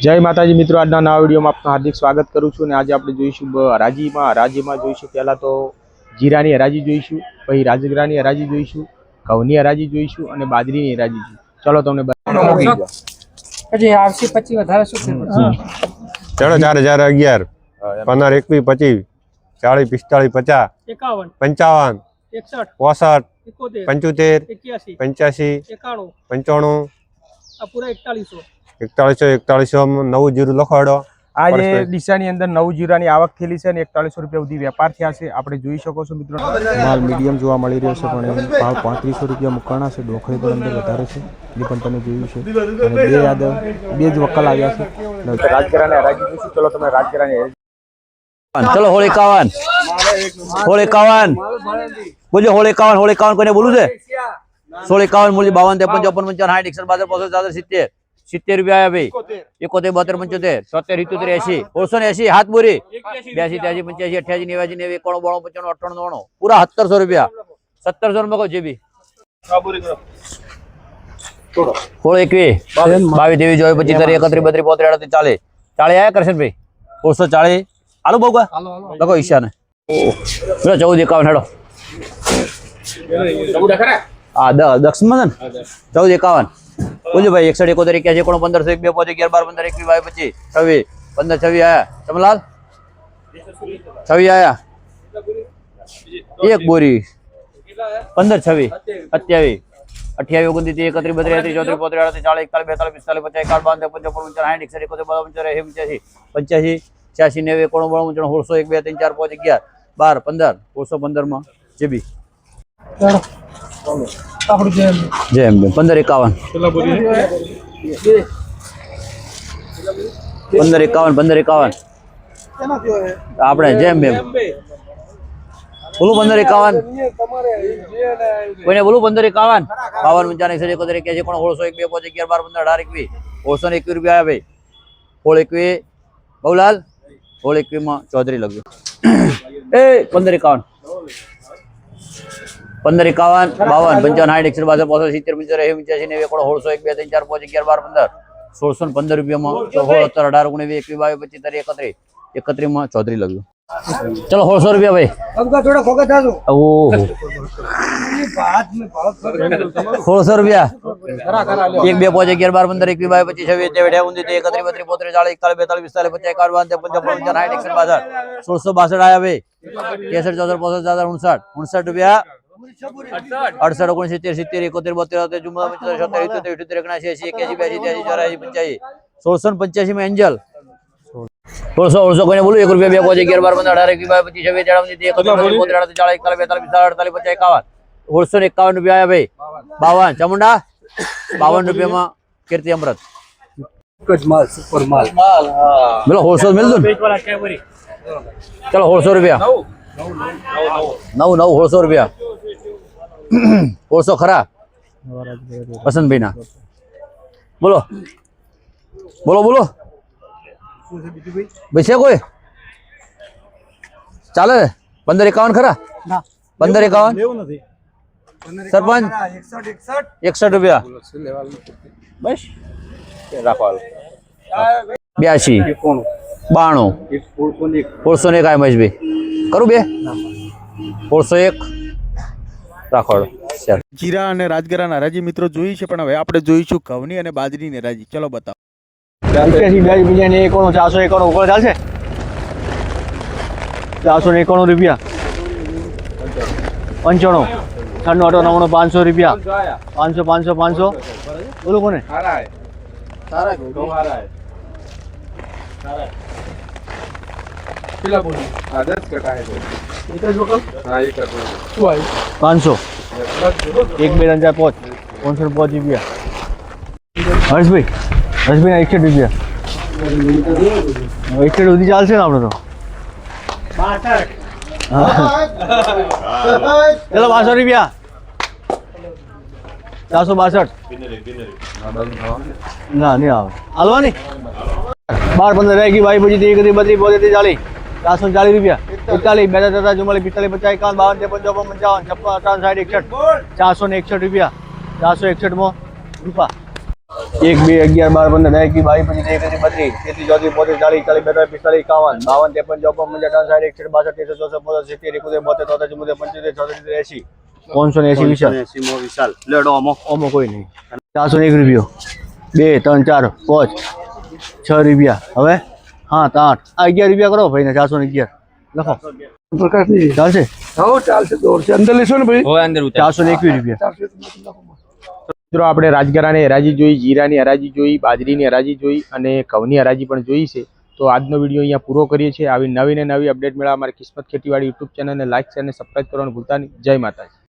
જય માતાજી મિત્રો આજના નવા વિડીયોમાં આપનું હાર્દિક સ્વાગત કરું છું અને આજે આપણે જોઈશું હરાજીમાં હરાજીમાં જોઈશું. પહેલાં તો જીરાની હરાજી જોઈશું પછી રાજગરાની હરાજી જોઈશું ઘઉંની હરાજી જોઈશું અને બાજરીની હરાજી જોઈશું. ચલો તમને ચાલો પછી આવશે પછી વધારે શું ફેરફાર? ચાર હજાર અગિયાર. પંદર એકવીસ પચીસ. ચાલીસ પિસ્તાળીસ પચાસ. એકાવન. પંચાવન. એકસઠ. પોસઠ. પંચોતેર. પંચ્યાસી. એકાણું. પંચાણું. પૂરા એકતાલીસો એકતાળીસો એકતાળીસો નવું જીરું લખાડો આજે. ડીસાની અંદર નવ જીરાની આવક થયેલી છે અને એકતાલીસો રૂપિયા સુધી વેપાર થયા છે. આપણે જોઈ શકો છો મિત્રો. માલ મીડિયમ જોવા મળી રહ્યો છે પણ ભાવ પાંત્રીસો રૂપિયા મુકાણા છે. ડોખરી પણ અંદર વધારે છે. એ પણ તમે જોયું છે. અને બે યાદ બે જ વકલ આવ્યા છે. રાજગરાની હરાજી જોઈશું ચલો તમે રાજગરાની ચલો હોળી એકાવન હોળી એકાવન બોલજો હોળી એકાવન હોળી એકાવન કોઈને બોલું છે? સોળી એકાવન મૂલ્ય બાવન ત્રેપન ચોપન પંચાવન સાઠ એકસઠ બાસઠ પોસઠ સાસઠ સિત્તેર. સિત્તેર રૂપિયા આવ્યા ભાઈ એકોતેર બોતેર પંચોતેર સોતેર ઇત્યોતેર એસી ઓળસો ને એસી હાથ બોરી બ્યાસી ત્યાસી પંચ્યાસી અઠ્યાસી નેવ્યાસી નેવી એકોણું બોણું પંચાણું અઠ્ઠાણું નવ્વાણું પૂરા સત્તરસો રૂપિયા સત્તરસો રૂપિયા કહો જે બી સોળ એકવીસ બાવીસ ત્રેવીસ ચોવીસ પચીસ ત્રીસ એકત્રીસ બત્રીસ બોતેર અડત્રીસ ચાલીસ ચાલીસ આયા કરશનભાઈ ઓળસો ચાલીસ હાલો બહુ કા લખો ઈશાને પેલો ચૌદ એકાવન હેડો હા દ દક્ષમાં છે ને ચૌદ એકાવન બોલજો ભાઈ એકસઠ એકોતેર એક્યાસી એકોણ પંદર એક બે પાંચ અગિયાર બાર પંદર એકવીસ બાવીસ પચીસ છવ્વીસ પંદર છવ્વીસ આયા ચમલાલ છવ્વીસ આયા એક બોરી પંદર છવ્વીસ સત્યાવીસ અઠ્યાવીસ ઓગણત્રીસ એકત્રીસ બત્રીસ ત્રીસ ચોત્રીસ પોત્રીસ અડત્રીસ ચાલીસ એકતાલીસ બેતાલીસ પિસ્તાલીસ પચાસ એકાવન બાવન પંચાવન પંચાવન સાઠ એકસઠ એકોતેર બાવન પંચાવન એસી પંચ્યાસી પંચ્યાસી છ્યાસી નેવું એકોણું બાણું પંચાણું સોળસો એક બે ત્રણ ચાર પાંચ અગિયાર બાર પંદર સોળસો પંદરમાં જેબી આપણું જે જય એમ પંદર એકાવન. પંદર એકાવન પંદર એકાવન. આપણે જેમ બેમ બોલું પંદર એકાવન? કોઈને બોલું પંદર એકાવન? બાવન પંચાવન એકસઠ એકોતેર એક્યાસી કોણ ઓળસો એક બે પાંચ અગિયાર બાર પંદર અઢાર એકવી ઓળસો ને એકવીસ રૂપિયા આવ્યા ભાઈ. એકવી બહુલાલ? સોળ એકવીમાં ચૌધરી લખજો એ પંદર એકાવન. પંદર એકાવન બાવન. પંચાવન સાઠ એકસઠ બાસઠ પોસઠ સિત્તેર પંચોતેર એસી પંચ્યાસી નેવું એકોણ સોળસો એક બે ત્રણ ચાર પાંચ અગિયાર બાર પંદર. સોળસો પંદર રૂપિયામાં સોળ સત્તર અઢાર ઓગણીસ એકવીસ બાવીસ પચીસ તારીખ એકત્રીસ. એકત્રીસમાં ચૌધરી લખ્યું. ચલો સોળસો રૂપિયા ભાઈ. ઓહો. સોળસો રૂપિયા. એક બે પાંચ અગિયાર બાર પંદર એકવીસ બાવીસ પચીસ છવ્વીસ અઠ્યાવીસ ઉનત્રીસ એકત્રીસ બત્રીસ પોત્રીસ ચાલીસ એકતાલીસ બેતાલીસ પિસ્તાલીસ પચાસ એકાવન ચોપન પંચાવન સાઠ એકસઠ બાસઠ સોળસો બાસઠ આવ્યા ભાઈ. ત્રેસઠ ચોસઠ પોસઠ ચાર ઉણસઠ. ઉણસઠ રૂપિયા. અડસઠ. ઓગણીસ સિત્તેર સિત્તેર એકોતેર બોતેર તોતેર ચુમ્મોતેર પંચોતેર છોતેર ઇત્યોતેર ઇઠ્યોતેર એક્યાસી એસી એક્યાસી બ્યાસી ત્યાસી ચોરાસી પંચ્યાસી સોળસો ને પંચ્યાસી માં એન્જલ. સોળસો ઓળસો કોઈને બોલું? એક રૂપિયા બે પાંચ અગિયાર બાર પંદર અઢાર એકવીસ બાવીસ પચીસ છવ્વીસ બત્રીસ બોતેર અડત્રીસ ચાલીસ એકતાલીસ બેતાલીસ પિસ્તાલીસ અડતાલીસ પચાસ એકાવન. સોળસો ને એકાવન રૂપિયા આવ્યા ભાઈ. બાવન. ચામુંડા? બાવન રૂપિયામાં કીર્તિ અમૃત. મિલ દો ને. ચલો સોળસો રૂપિયા. નવ. નવ સોળસો રૂપિયા. સોળસો ખરા વસંતભાઈ ના બોલો બોલો બોલો ભાઈ છે કોઈ ચાલે પંદર એકાવન ખરા પંદર એકાવન સરપંચ એકસઠ રૂપિયા બસ રાખો હાલો. બ્યાસી બાણું સોળસો ને એક આય મહેશભાઈ કરું બે સોળસો એક રાખો જીરા અને રાજગરાના રાજી મિત્રો જોઈ છે પણ હવે આપણે જોઈશું ઘઉંની અને બાજરીની રાજી ચલો બતાવો. ચારસો એકાણું ઉપર ચાલશે? ચારસો ને એકોણું રૂપિયા. પંચાણું છન્નું અઠો નવ્વાણું પાંચસો રૂપિયા. પાંચસો પાંચસો પાંચસો. બોલો કોને? પાંચસો એક બે ત્રણ ચાર પાંચ પાંચસો ને પાંચ રૂપિયા હર્ષભાઈ હર્ષભાઈ એકસઠ રૂપિયા એકસઠ સુધી ચાલશે ને આપણે તો ચલો બાસઠ રૂપિયા ચારસો બાસઠ ના નહીં આવે હાલવા નહીં બાર પંદર એકી બાવીસ પચીસ ત્રીસ એકત્રીસ બત્રીસ બોતેર ચાલીસ ચારસો ને ચાલીસ રૂપિયા એકતાલીસ બે ત્રણ ચુમ્માલીસ પિસ્તાલીસ પચાસ એકાવન બાવન ત્રેપન ચોપન પંચાવન છપ્પન અઠાવન સાઠ એકસઠ ચારસો ને એકસઠ રૂપિયા ચારસો એકસઠમાં રૂપા એક બે અગિયાર બાર પંદર એકવી બાવીસ પચીસ એકત્રીસ બત્રીસ તેત્રીસ ચોત્રીસ પોત્રીસ ચાલીસ ચાલીસ બેતાલીસ પિસ્તાલીસ એકાવન બાવન ત્રેપન ચોપન પંચાવન ત્રણ સાઠ એકસઠ બાસઠ તેરસો ચોસઠ પચાસ સિત્તેર એકોતેર બોતેર તોતેર ચુમ્મોતેર પંચોતેર છોતેર એસી પાંચસો ને એસી વિશાલ ઓમો કોઈ નહીં ચારસો ને એક રૂપિયો બે ત્રણ ચાર પાંચ છ રૂપિયા હવે હા તો આઠ. આ અગિયાર રૂપિયા કરો ભાઈ ને ચારસો ને અગિયાર. લખો. પ્રકાશની ચાલશે? હા ચાલશે દોડશે. અંદર લેશો ને ભાઈ? ચારસો ને એકવીસ રૂપિયા. મિત્રો આપણે રાજગરાની હરાજી જોઈ જીરાની હરાજી જોઈ બાજરીની હરાજી જોઈ અને ઘઉંની હરાજી પણ જોઈ છે. તો આજનો વીડિયો અહીંયા પૂરો કરીએ છીએ. આવી નવી ને નવી અપડેટ મેળવવા અમારી કિસ્મત ખેતીવાડી યુટ્યુબ ચેનલને લાઇક શેર અને સબસ્ક્રાઈબ કરવાનું ભૂલતા નહીં. જય માતાજી.